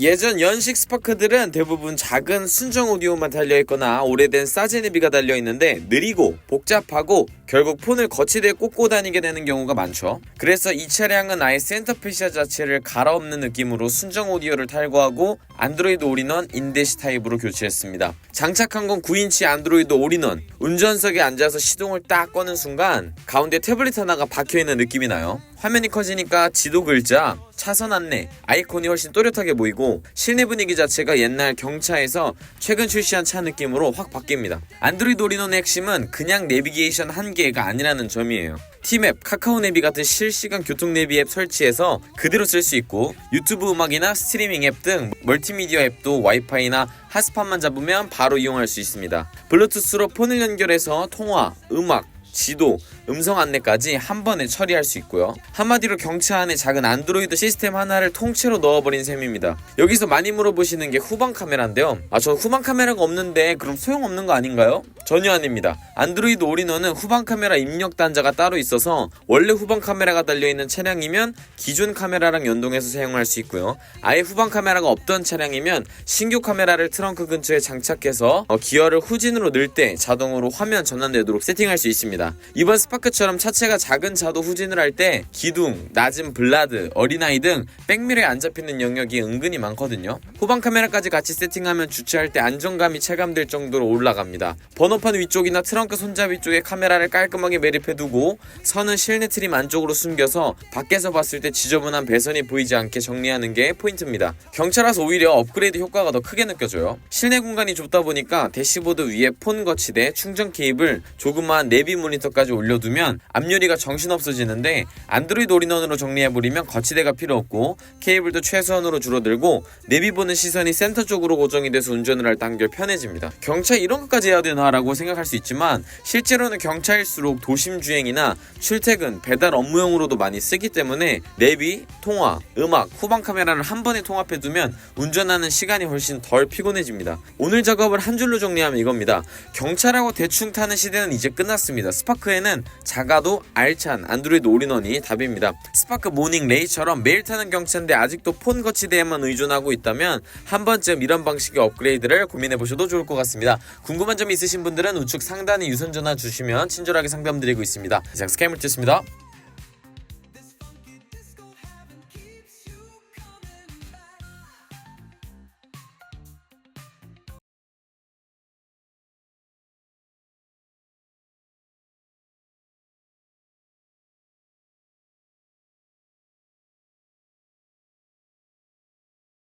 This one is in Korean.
예전 연식 스파크들은 대부분 작은 순정 오디오만 달려있거나 오래된 사제네비가 달려있는데 느리고 복잡하고 결국 폰을 거치대에 꽂고 다니게 되는 경우가 많죠. 그래서 이 차량은 아예 센터피셔 자체를 갈아엎는 느낌으로 순정 오디오를 탈거하고 안드로이드 올인원 인대시 타입으로 교체했습니다. 장착한 건 9인치 안드로이드 올인원. 운전석에 앉아서 시동을 딱 꺼는 순간 가운데 태블릿 하나가 박혀있는 느낌이 나요. 화면이 커지니까 지도 글자, 차선 안내, 아이콘이 훨씬 또렷하게 보이고 실내 분위기 자체가 옛날 경차에서 최근 출시한 차 느낌으로 확 바뀝니다. 안드로이드 올인원의 핵심은 그냥 내비게이션 한 개가 아니라는 점이에요. 티맵, 카카오 내비 같은 실시간 교통 내비 앱 설치해서 그대로 쓸 수 있고 유튜브 음악이나 스트리밍 앱 등 멀티 미디어 앱도 와이파이나 핫스팟만 잡으면 바로 이용할 수 있습니다. 블루투스로 폰을 연결해서 통화, 음악, 지도, 음성 안내까지 한 번에 처리할 수 있고요. 한마디로 경차 안에 작은 안드로이드 시스템 하나를 통째로 넣어버린 셈입니다. 여기서 많이 물어보시는 게 후방 카메라인데요. 아, 저 후방 카메라가 없는데 그럼 소용없는 거 아닌가요? 전혀 아닙니다. 안드로이드 올인원은 후방 카메라 입력 단자가 따로 있어서 원래 후방 카메라가 달려있는 차량이면 기존 카메라랑 연동해서 사용할 수 있고요. 아예 후방 카메라가 없던 차량이면 신규 카메라를 트렁크 근처에 장착해서 어, 기어를 후진으로 넣을 때 자동으로 화면 전환되도록 세팅할 수 있습니다. 이번 스파 크처럼 차체가 작은 차도 후진을 할 때 기둥, 낮은 블라드, 어린아이 등 백미러에 안 잡히는 영역이 은근히 많거든요. 후방 카메라까지 같이 세팅하면 주차할 때 안정감이 체감될 정도로 올라갑니다. 번호판 위쪽이나 트렁크 손잡이 쪽에 카메라를 깔끔하게 매립해두고 선은 실내 트림 안쪽으로 숨겨서 밖에서 봤을 때 지저분한 배선이 보이지 않게 정리하는 게 포인트입니다. 경차라서 오히려 업그레이드 효과가 더 크게 느껴져요. 실내 공간이 좁다 보니까 대시보드 위에 폰 거치대, 충전 케이블, 조그마한 내비 모니터까지 올려두 면 앞유리가 정신없어지는데 안드로이드 올인원으로 정리해버리면 거치대가 필요 없고 케이블도 최소한으로 줄어들고 내비 보는 시선이 센터 쪽으로 고정이 돼서 운전을 할 때 한결 편해집니다. 경차 이런 것까지 해야 되나 라고 생각할 수 있지만 실제로는 경차일수록 도심 주행이나 출퇴근, 배달 업무용으로도 많이 쓰기 때문에 내비, 통화, 음악, 후방 카메라를 한 번에 통합해 두면 운전하는 시간이 훨씬 덜 피곤해집니다. 오늘 작업을 한 줄로 정리하면 이겁니다. 경차라고 대충 타는 시대는 이제 끝났습니다. 스파크에는 작아도 알찬 안드로이드 올인원이 답입니다. 스파크 모닝 레이처럼 매일 타는 경차인데 아직도 폰 거치대에만 의존하고 있다면 한 번쯤 이런 방식의 업그레이드를 고민해 보셔도 좋을 것 같습니다. 궁금한 점 있으신 분들은 우측 상단에 유선 전화 주시면 친절하게 상담드리고 있습니다. 이상 스캐물티였습니다.